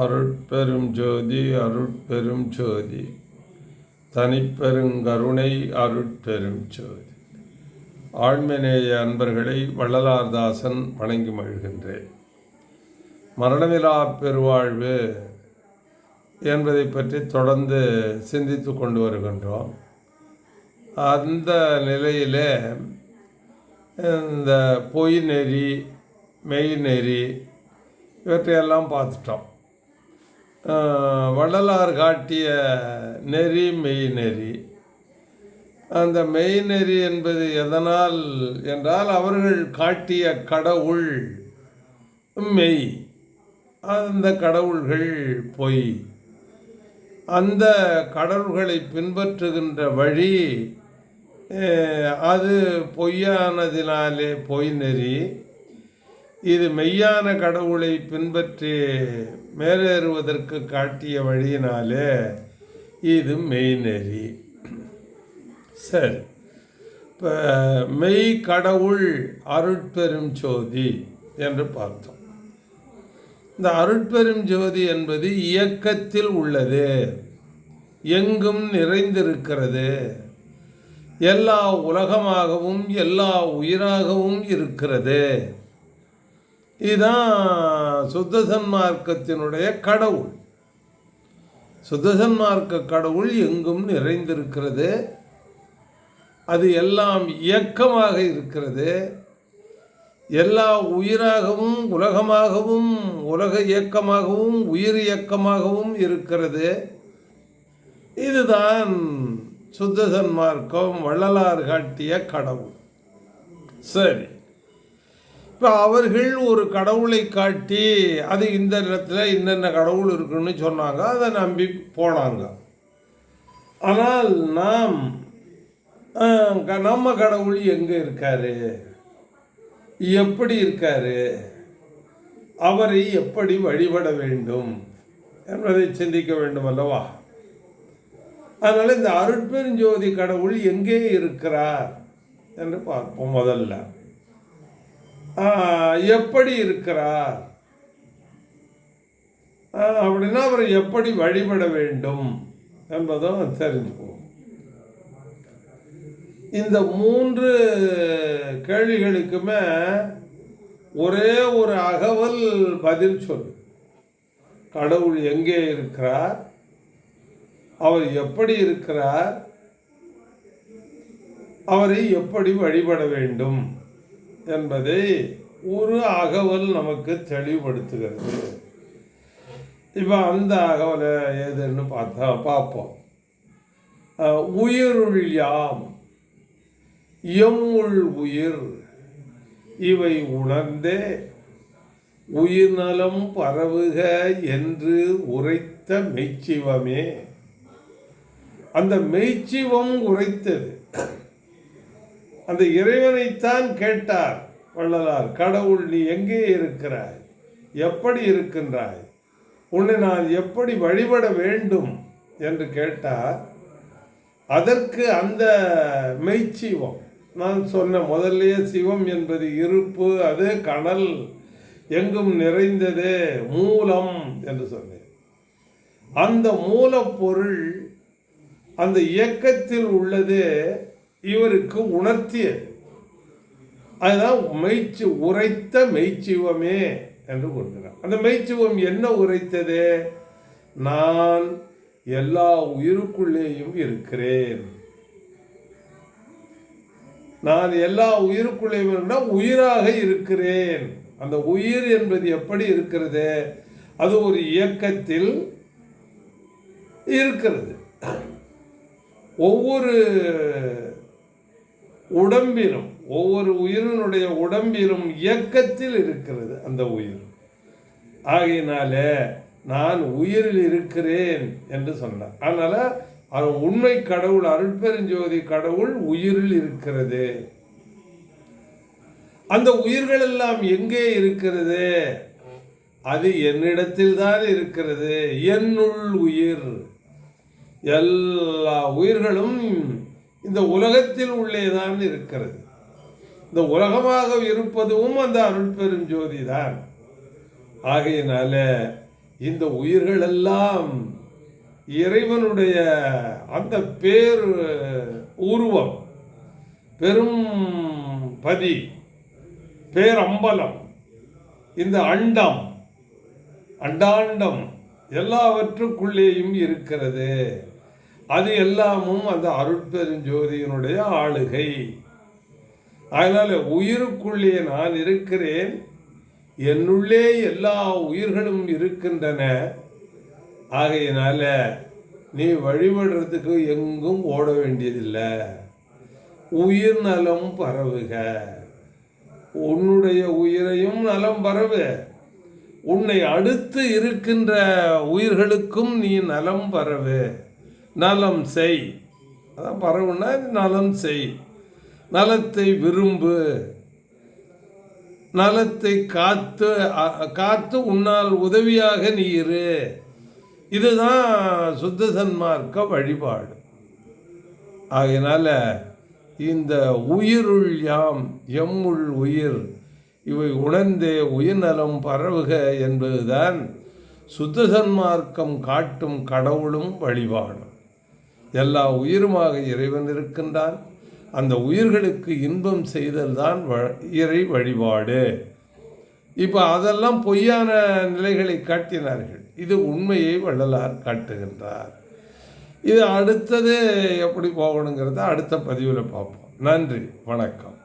அருட்பெரும் ஜோதி அருட்பெரும் ஜோதி. தனிப்பெருங்கருணை அருட்பெரும் ஜோதி. ஆழ்மநேய அன்பர்களை வள்ளலார்தாசன் வணங்கி மகிழ்கின்றேன். மரணமிலா பெருவாழ்வு என்பதை பற்றி தொடர்ந்து சிந்தித்து கொண்டு வருகின்றோம். அந்த நிலையிலே இந்த பொய் நெறி மெய் நெறி இவற்றையெல்லாம் பார்த்துட்டோம். வள்ளலார் காட்டிய நெறி மெய்நெறி அந்த மெய்நெறி என்பது எதனால் என்றால் அவர்கள் காட்டிய கடவுள் மெய். அந்த கடவுள்கள் பொய். அந்த கடவுள்களை பின்பற்றுகின்ற வழி அது பொய்யானதினாலே பொய் நெறி. இது மெய்யான கடவுளை பின்பற்றி மேலேறுவதற்கு காட்டிய வழியினாலே இது மெய்நெறி. சரி. இப்போ மெய் கடவுள் அருட்பெரும் ஜோதி என்று பார்த்தோம். இந்த அருட்பெரும் ஜோதி என்பது இயக்கத்தில் உள்ளது. எங்கும் நிறைந்திருக்கிறது. எல்லா உலகமாகவும் எல்லா உயிராகவும் இருக்கிறது. இதுதான் சுத்த சன்மார்க்கத்தினுடைய கடவுள். சுத்த சன்மார்க்க கடவுள் எங்கும் நிறைந்திருக்கிறது. அது எல்லாம் இயக்கமாக இருக்கிறது. எல்லா உயிராகவும் உலகமாகவும் உலக இயக்கமாகவும் உயிர் இயக்கமாகவும் இருக்கிறது. இதுதான் சுத்த சன்மார்க்கம் வள்ளலார் காட்டிய கடவுள். சரி. இப்போ அவர்கள் ஒரு கடவுளை காட்டி அது இந்த இடத்துல இன்னென்ன கடவுள் இருக்குன்னு சொன்னாங்க அதை நம்பி போனாங்க. ஆனால் நாம் க- நம்ம கடவுள் எங்கே இருக்காரு? எப்படி இருக்காரு? அவரை எப்படி வழிபட வேண்டும் என்பதை சிந்திக்க வேண்டும் அல்லவா? அதனால் இந்த அருட்பெருஞ்சோதி கடவுள் எங்கே இருக்கிறார் என்று பார்ப்போம் முதல்ல. எப்படி இருக்கிறார்? அப்படின்னா அவரை எப்படி வழிபட வேண்டும் என்பதும் தெரிஞ்சுக்குவோம். இந்த மூன்று கேள்விகளுக்குமே ஒரே ஒரு அகவல் பதில் சொல் கடவுள் எங்கே இருக்கிறார்? அவர் எப்படி இருக்கிறார்? அவரை எப்படி வழிபட வேண்டும்? என்பதை ஒரு அகவல் நமக்கு தெளிவுபடுத்துகிறது. இப்போ அந்த அகவலை ஏதுன்னு பார்த்தா பார்ப்போம். உயிருள் யாம் எம்முள் உயிர் இவை உணர்ந்தே உயிர் நலம் பரவுக என்று உரைத்த மெய்ச்சிவமே. அந்த மெய்ச்சிவம் உரைத்தது. அந்த இறைவனைத்தான் கேட்டார் வள்ளலார் கடவுள் நீ எங்கே இருக்கிறாய்? எப்படி இருக்கின்றாய்? உன்னை நான் எப்படி வழிபட வேண்டும்? என்று கேட்டார். அதற்கு அந்த மெய்ச்சிவம் நான் சொன்ன முதல்லயே சிவம் என்பது இருப்பு அது கனல் எங்கும் நிறைந்தது மூலம் என்று சொன்னேன். அந்த மூலப்பொருள் அந்த இயக்கத்தில் உள்ளது இவருக்கு உணர்த்திய அதுதான் மெய்ச்சி உரைத்த மெய்ச்சிவமே என்று கூறுகிறார். அந்த மெய்ச்சிவம் என்ன உரைத்தது? நான் எல்லா உயிருக்குள்ளேயும் இருக்கிறேன். நான் எல்லா உயிருக்குள்ளேயும் உயிராக இருக்கிறேன். அந்த உயிர் என்பது எப்படி இருக்கிறது? அது ஒரு இயக்கத்தில் இருக்கிறது. ஒவ்வொரு உடம்பிலும் ஒவ்வொரு உயிரினுடைய உடம்பிலும் இயக்கத்தில் இருக்கிறது அந்த உயிர். ஆகையினால நான் உயிரில் இருக்கிறேன் என்று சொன்னார். அதனால் அவன் உண்மை கடவுள் அருட்பெருஞ்சோதி கடவுள் உயிரில் இருக்கிறது. அந்த உயிர்கள் எல்லாம் எங்கே இருக்கிறது? அது என்னிடத்தில் தான் இருக்கிறது. என்னுள் உயிர். எல்லா உயிர்களும் இந்த உலகத்தில் உள்ளேதான் இருக்கிறது. இந்த உலகமாக இருப்பதும் அந்த அருட்பெரும் ஜோதி தான். ஆகையினால இந்த உயிர்களெல்லாம் இறைவனுடைய அந்த பேர் உருவம் பெரும் பதி பேரம்பலம் இந்த அண்டம் அண்டாண்டம் எல்லாவற்றுக்குள்ளேயும் இருக்கிறது. அது எல்லாமும் அந்த அருட்பெருஞ்சோதியினுடைய ஆளுகை. அதனால் உயிருக்குள்ளே நான் இருக்கிறேன் என்னுள்ளே எல்லா உயிர்களும் இருக்கின்றன. ஆகையினால நீ வழிபடுறதுக்கு எங்கும் ஓட வேண்டியதில்லை. உயிர் நலம் பரவுக. உன்னுடைய உயிரையும் நலம் பரவு. உன்னை அடுத்து இருக்கின்ற உயிர்களுக்கும் நீ நலம் பரவு. நலம் செய். அதான் பரவுனா நலம் செய். நலத்தை விரும்பு. நலத்தை காத்து காத்து உன்னால் உதவியாக நீ இரு. இதுதான் சுத்த சன்மார்க்க வழிபாடு. ஆகையினால இந்த உயிருள் யாம் எம்முள் உயிர் இவை உணர்ந்தே உயிர்நலம் பரவுக என்பதுதான் சுத்த சன்மார்க்கம் காட்டும் கடவுளும் வழிபாடும். எல்லா உயிருமாக இறைவன் இருக்கின்றான். அந்த உயிர்களுக்கு இன்பம் செய்தல் தான் இறை வழிபாடு. இப்போ அதெல்லாம் பொய்யான நிலைகளை காட்டினார்கள். இது உண்மையை வள்ளலார் காட்டுகின்றார். இது அடுத்தது எப்படி போகணுங்கிறத அடுத்த பதிவில் பார்ப்போம். நன்றி வணக்கம்.